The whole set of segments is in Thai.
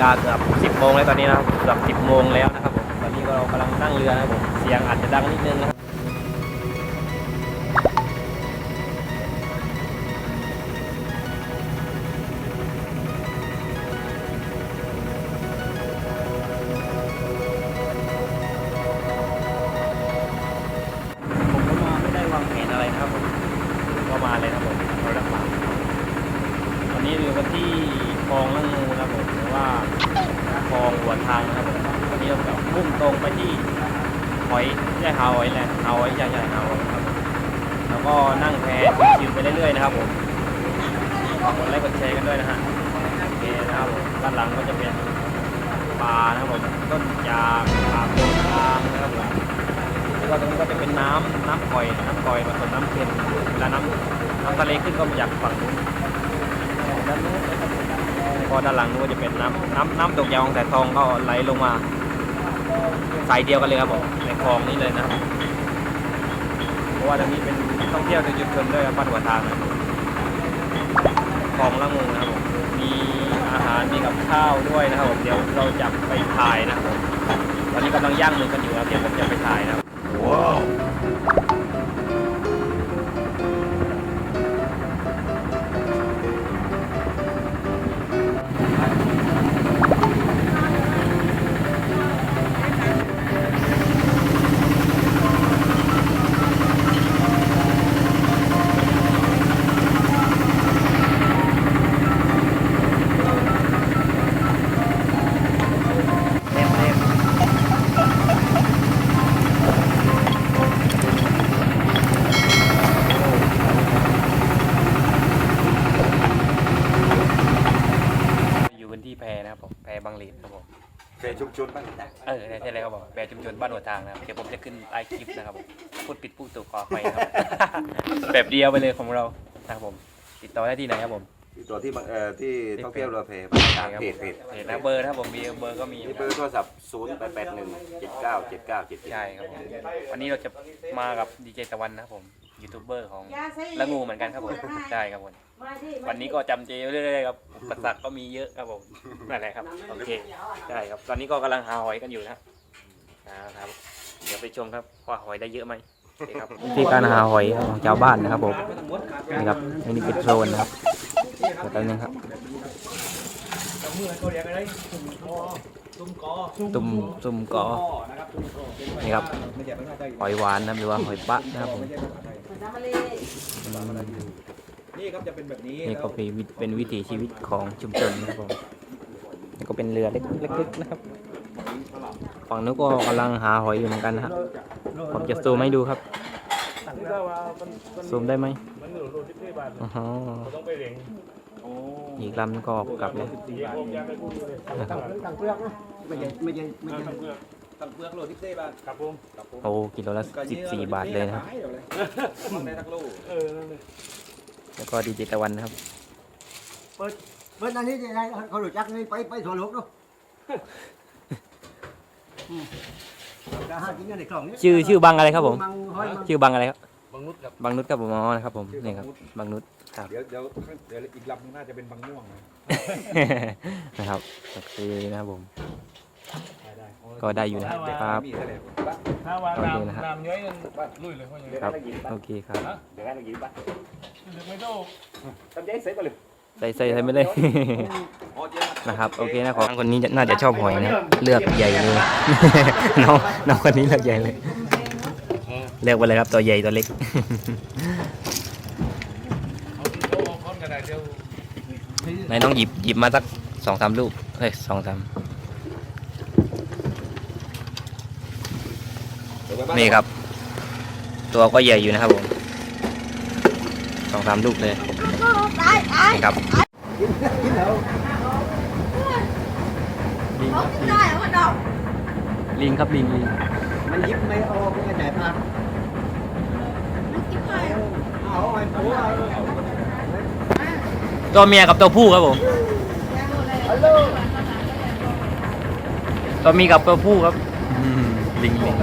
กาเกือบ10โมงแล้วตอนนี้นะครับเกือบ10โมงแล้วนะครับผมตอนนี้ก็เรากำลังนั่งเรือนะครับผมเสียงอาจจะดังนิดนึงนะครับ หอยใช่หาหอยแหละหาหอยใหญ่ๆหาหอยครับ แล้วก็นั่งแพชิวไปเรื่อยๆนะครับผมฝากกดไลค์กดแชร์กันด้วยนะฮะโอเคนะครับผมด้านหลังก็จะเป็นปลานะครับผมต้นยางปลาโคนทางนะครับผมแล้วก็ตรงนี้ก็จะเป็นน้ำน้ำก่อยน้ำก่อยผสมน้ำเค็มเวลาน้ำน้ำทะเลขึ้นก็มาจากฝั่งนู้นด้านนู้นนะครับแล้วด้านหลังนู้นก็จะเป็นน้ำน้ำน้ำตกยาวของแต่ทองก็ไหลลงมา สายเดียวกันเลยครับผมในคลองนี้เลยนะครับเพราะว่าตรงนี้เป็นท่องเที่ยวในชุมชนด้วยครับบ้านหัวทางนะคลองละงูนะครับผมมีอาหารมีกับข้าวด้วยนะครับผมเดี๋ยวเราจะไปถ่ายนะครับผมตอนนี้กำลังย่างมือกันอยู่ครับเดี๋ยวผมจะไปถ่ายนะครับเต็ พูดปิดพูดถูกขอไปครับ แบบเดียวไปเลยของเรานะครับผม ติดต่อได้ที่ไหนครับผมที่ตัวที่บางเอ่อที่ท่องเที่ยวเรือเพทางเพจเพจเพจนะเบอร์นะครับผมมีเบอร์ก็มีที่เบอร์โทรศัพท์0 8 8 1 7 9 7 9 7ใช่ครับผมวันนี้เราจะมากับดีเจตะวันนะครับผมยูทูบเบอร์ของละงูเหมือนกันครับผมใช่ครับผมวันนี้ก็จำเจเรื่อยๆครับอุปสรรคก็มีเยอะครับผมนั่นแหละครับโอเคใช่ครับตอนนี้ก็กำลังหาหอยกันอยู่นะนะครับ เดี๋ยวไปชมครับว่าหอยได้เยอะไหม ครับที่การหาหอยของชาวบ้านนะครับผมนี่ครับอันนี้เป็นโซนนะครับเดี๋ยวแป๊บนึงครับ ตุ่มตุ่มกอนี่ครับหอยหวานนะครับหรือว่าหอยปะนะครับผมนี่ครับจะเป็นแบบนี้นี่ก็เป็นวิเป็นวิถีชีวิตของชุมชนนะครับผมนี่ก็เป็นเรือเล็กๆนะครับฝั่งนู้นก็กำลังหาหอยอยู่เหมือนกันนะฮะ ผมจะซูมให้ดูครับ ซูมได้ไหมอ๋ออีกลำนึงก็ออกกลับเลยนะครับไม่ใช่ไม่ใช่ไม่ใช่ตังเปลือกโลที่เซ่บ้านครับผมโอ้กิโลละ14บาทเลยนะครับมันได้ทักโลแล้วก็ดีเจตะวันนะครับเมื่อนั้นนี่ได้เขาหลุดจักนี่ไปไปถั่วโลกเนาะจะหากินกันในกล่องนี้ ชื่อชื่อบังอะไรครับผมมังห้อยมังชื่อบังอะไรครับ บางนุษครับบังนุชครับผมอ๋อนะครับผมนี่ครับบังนุช ครับ เดี๋ยวเดี๋ยวเดี๋ยวอีกลำนึงน่าจะเป็นบางม่วงนะนะครับโอเคนะครับผมได้ได้ก็ได้อยู่นะครับ มีเท่าไหร่ถ้าว่าโอเคนะฮะน้ำน้ำย้อยนั่นลุยเลยเพราะอย่างนี้ครับโอเคครับ เดี๋ยวให้เรากินบ้างหรือไม่ต้อง ทำใจเสร็จไปเลย ใส่ใส่ใส่ไม่เลยอ๋อเจ๊นะครับโอเคนะของคนนี้น่าจะชอบหอยนะเลือกใหญ่เลย น้องน้องคนนี้เลือกใหญ่เลยเลือกไปเลยครับตัวใหญ่ตัวเล็กเอาที่โต๊ะเอาค้อนกระดาษเดียวไหนน้องหยิบหยิบมาสักสองสามลูกเฮ้ยสองสามนี่ครับ ตัวก็ใหญ่อยู่นะครับผมส องสามลูกเลยนี่ครับกินแล้วลิงเขาได้เหรอพ่อดอกลิงครับลิงลิงมันยิบไม่ออกไม่จ่ายพักมันกินไปเอาไอ้ตัวตัวเมียกับตัวผู้ครับผมตัวเมียกับตัวผู้ครับอืมลิงลิง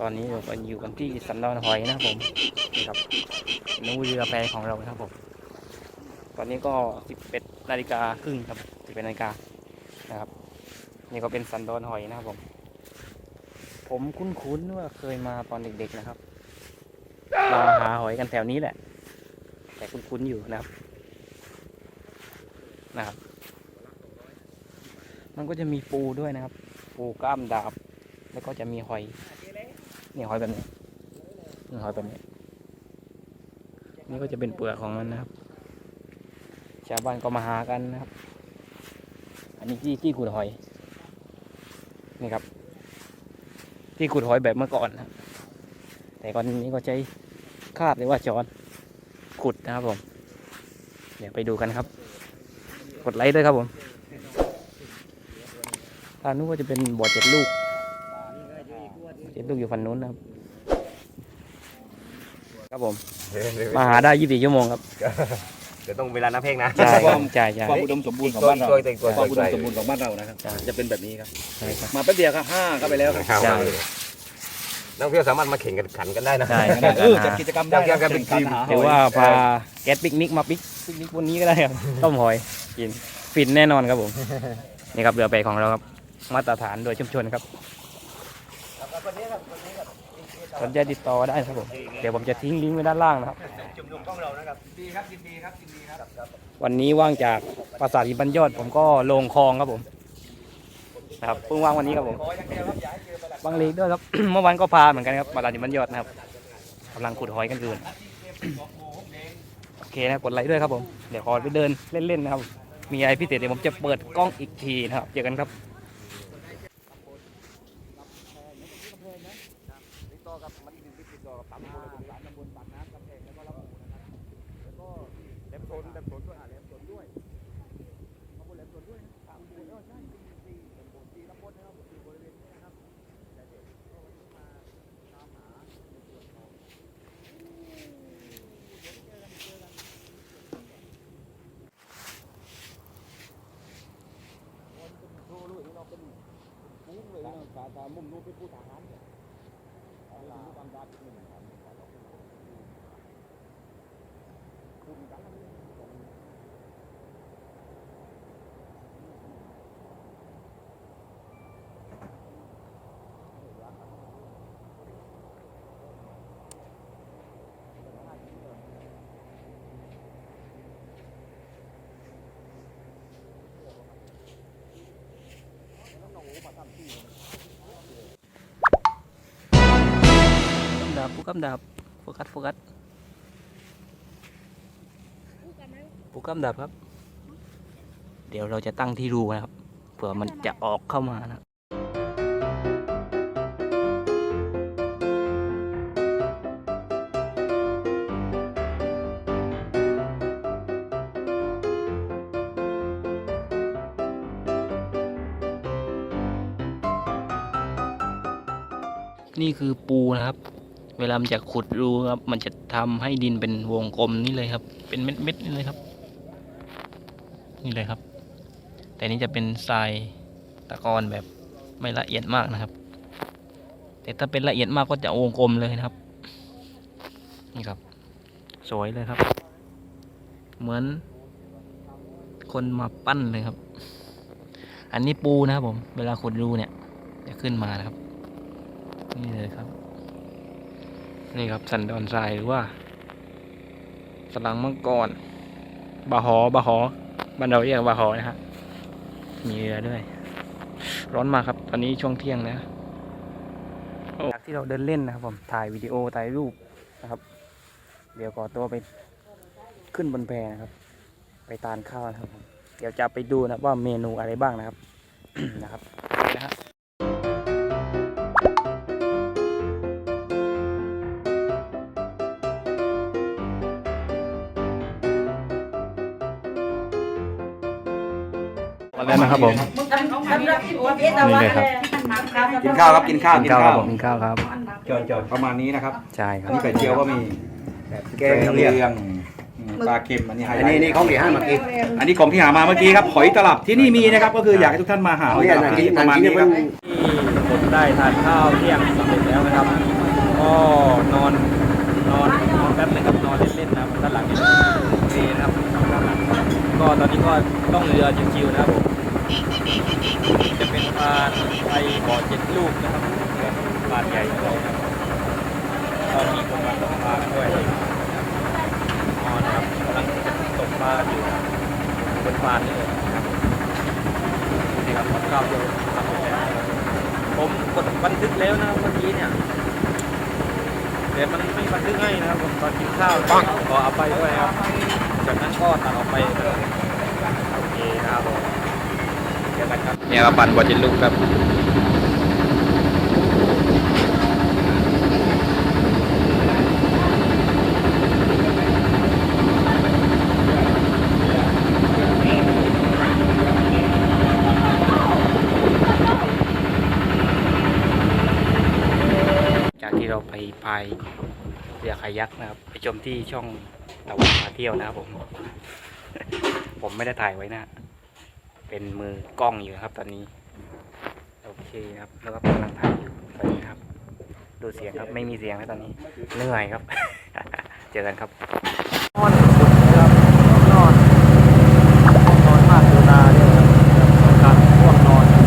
ตอนนี้เราก็อยู่กันที่สันดอนหอยนะครับผมนี่ครับนูเรือแพของเรานะครับผม ตอนนี้ก็ 11นาฬิกาครึ่งครับ11นาฬิกานะครับ นี่ก็เป็นสันดอนหอยนะครับผม ผมคุ้นๆว่าเคยมาตอนเด็กๆนะครับมาหาหอยกันแถวนี้แหละ แต่คุ้นๆอยู่นะครับ นะครับ มันก็จะมีปูด้วยนะครับ ปูกล้ามดาบ แล้วก็จะมีหอย นี่หอยแบบนี้นี่หอยแบบนี้ นี่ก็จะเป็นเปลือกของมันนะครับชาวบ้านก็มาหากันนะครับ อันนี้ที่ที่ขุดหอย นี่ครับ ที่ขุดหอยแบบเมื่อก่อนนะครับแต่ก่อนนี้ก็ใช้คาดหรือว่าจอนขุดนะครับผม เดี๋ยวไปดูกันครับ กดไลค์ด้วยครับผมทางนู้นก็จะเป็นบ่อเจ็ดลูก ลูกอยู่ฝั่งนู้นนะครับครับผมมาหาได้24ชั่วโมงครับเดี๋ยวต้องเวลานับเพลงนะใช่ครับใช่ใช่ความอุดมสมบูรณ์ของตัวบ้านเราตัวแต่งตัวความอุดใส่มสมบูรณ์ของบ้านเรานะครับใช่จะเป็นแบบนี้ครับใช่ครับมาแป๊บเดียวครับห้าก็ไปแล้วครับครับใช่นักท่องเที่ยวสามารถมาแข่งกันขันกันได้นะใช่เออจัดกิจกรรมได้จัดกิจกรรมเป็นทีมหหหรือว่าพาแก๊สปิกนิกมาปิกปิกนิกวันนี้ก็ได้ครับต้มหอยกินฟินแน่นอนครับผมนี่ครับเรือแปของเราครับมาตรฐานโดยชุมชนครับ สนใจติดต่อได้ครับผม เดี๋ยวผมจะทิ้งลิงก์ไว้ด้านล่างนะครับ จุ่มนุมกล้องเรานะครับดีครับยินดีครับยินดีครับวันนี้ว่างจากปราสาทหินบรรยอดผมก็ลงคลองครับผมนะครับเพิ่งว่างวันนี้ครับผมขออย่างเดียวครับอย่าให้เจอประหลัดบางเลกด้วยครับ เมื่อวานก็พาเหมือนกันครับปราสาทหินบรรยอดนะครับกำลังขุดหอยกันอยู่โอเคนะกดไลค์ด้วยครับผม เดี๋ยวขอไปเดินเล่นๆนะครับ มีอะไรพิเศษเดี๋ยวผมจะเปิดกล้องอีกทีนะครับเจอกันครับ ตามมุ่งหนุนไปพูดา บผู้กำดับโฟกัสโฟกัสผู้กำดับครับ เดี๋ยวเราจะตั้งที่รูนะครับเผื่อมันจะออกเข้ามานะนี่คือปูนะครับ เวลามันจะขุดรูครับ มันจะทำให้ดินเป็นวงกลมนี่เลยครับ เป็นเม็ดๆนี่เลยครับ นี่เลยครับ แต่นี่จะเป็นทรายตะกอนแบบไม่ละเอียดมากนะครับ แต่ถ้าเป็นละเอียดมากก็จะวงกลมเลยนะครับ นี่ครับ สวยเลยครับ เหมือน คนมาปั้นเลยครับ อันนี้ปูนะครับผม เวลาขุดรูเนี่ย จะขึ้นมานะครับ นี่เลยครับ นี่ครับสันดอนทรายหรือว่าสลังมังกรบาหอบาหอบ้านเราเรียกบาหอนะฮะมีเรือด้วย ร้อนมากครับ ตอนนี้ช่วงเที่ยงแล้วจากที่เราเดินเล่นนะครับผมถ่ายวิดีโอถ่ายรูปนะครับ เดี๋ยวขอตัวไปขึ้นบนแพนะครับ ไปทานข้าวนะครับ เดี๋ยวจะไปดูนะว่าเมนูอะไรบ้างนะครับนะครับนะฮะ นะครับผมนี่เลยครับกินข้าวครับกินข้าวกินข้าวครับผมกินข้าวครับจอดจอดประมาณนี้นะครับใช่ครับอันนี้ไข่เจียวก็มีแกงเลียงอืมปลาเค็มอันนี้ไฮอันไลนี้ท์นี่ของเหลียให้มากินอันนี้ของที่หามาเมื่อกี้ครับหอยตลับที่นี่มีนะครับ ก็คืออยากให้ทุกท่านมาหาหอยเนี่ยตลับนะที่กินนี่ประมาณกินนี้ครับที่ผมได้ทานข้าวเที่ยงสำเร็จแล้วนะครับก็นอนนอนนอนแป๊บหนึงครับนอนเล่นๆนะครับด้านหลังนี่โอเคนะครับด้านหลังก็ตอนนี้ก็ต้องเรือชิวๆนะครับผม จะเป็นปลาไทยบ่อเจ็ดลูกนะครับปลาใหญ่ด้วยนะครับก็มีคนมาตกปลาด้วยอ๋อนะครับกำลังจะตกปลาอยู่บนปลานี่เลยนะครับนี่ครับข้าวโยนทำไปแล้วนะครับผมกดบันทึกแล้วนะเมื่อกี้เนี่ยแต่มันไม่บันทึกให้นะครับผมตอนกินข้าวนะขอเอาไปด้วยครับจากนั้นก็ตัดออกไปโอเคนะครับผม เจอกันครับเนี่ยครับปั่นกว่าจะลุกครับจากที่เราไปพายเรือคายักนะครับ ไปชมที่ช่องตะวันพาเที่ยวนะครับผม ผมไม่ได้ถ่ายไว้นะ เป็นมือกล้องอยู่ครับ ตอนนี้ โอเคครับ แล้วก็กำลังถ่ายอยู่ตอนนี้ครับ ดูเสียงครับ ไม่มีเสียงแล้วตอนนี้ เหนื่อยครับ เจอกันครับนอนสุดครับนอนนอนมากดูตาเนี่ยครับการง่วงนอนครับ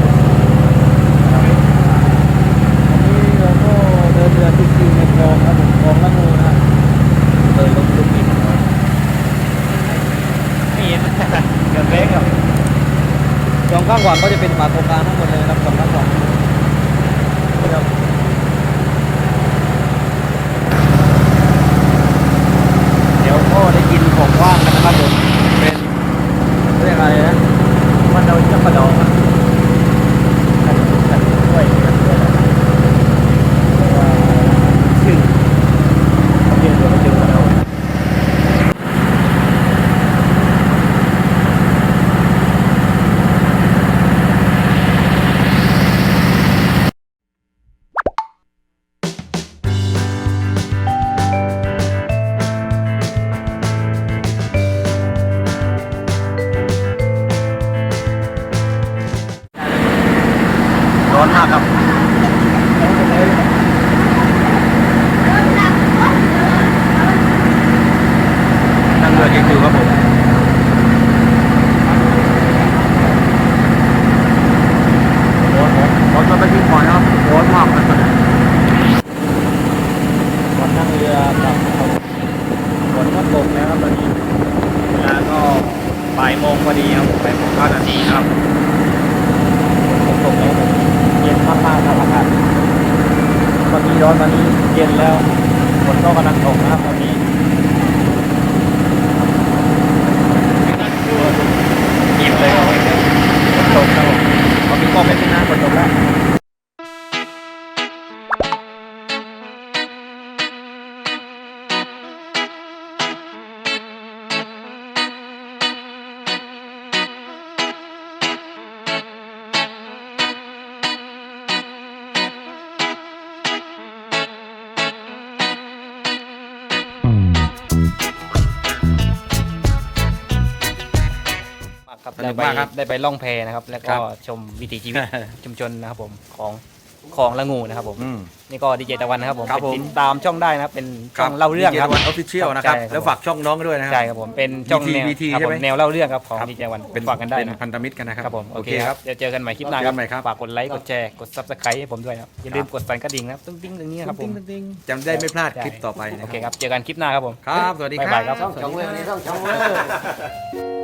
วันนี้เราก็เดินเรือที่ซีในคลองครับผมคลองละงูนะเดินลงลุกอินไม่เห็น เกิดเล็กครับ สองข้างขวาก็จะเป็นปาโกงการทั้งหมดเลย อนนี้ร้อนตอนนี้เย็นแล้วฝนก็กำลังตกนะครับตอนนี้อิ่มเลยครับฝนตกครับผมตอนนี้ก็ไม่เป็นหน้าฝนตกแล้ว ครับสนุได้กไปมากครับ ได้ไปล่องแพนะครับ แล้วคก็รับชมวิถีชีวิต ชุมชนนะครับผมของของละงูนะครับผมอืม นี่ก็ดีเจตะวันนะครับผมครับไปผม ติดตามช่องได้นะครับเป็นช่องเล่าเรื่องครับวันออฟฟิเชียลนะครับ ใช่ครับแล้วฝากช่องน้องด้วยนะครัใช่ครับผมเป็นช่องแนว BT ครับใช่ผไหมมแนวเล่าเรื่องครับของครับดีเจตะวันเป็นฝากกันได้เป็นนะ พันธมิตรกันนะครับ ครับผมโอเคคครัรับบเดี๋ยวเจอกันใหม่คลิปหน้าเจอกันใหม่ครับ ฝากกดไลค์กดแชร์กดซับสไครต์ให้ผมด้วยนะครับอย่าลืมกดสั่นกระดิ่งนะครับตึ้งติ้งตรงนี้นะครับผมจำได้ไม่พลาดคลิปต่อไปนะโอคเครับครับเจอกันคลิปหน้าครับผมครับ สวัสดีครับ บ๊ายบายครับ ช่องช่องเลยนี่ช่องช่องเลย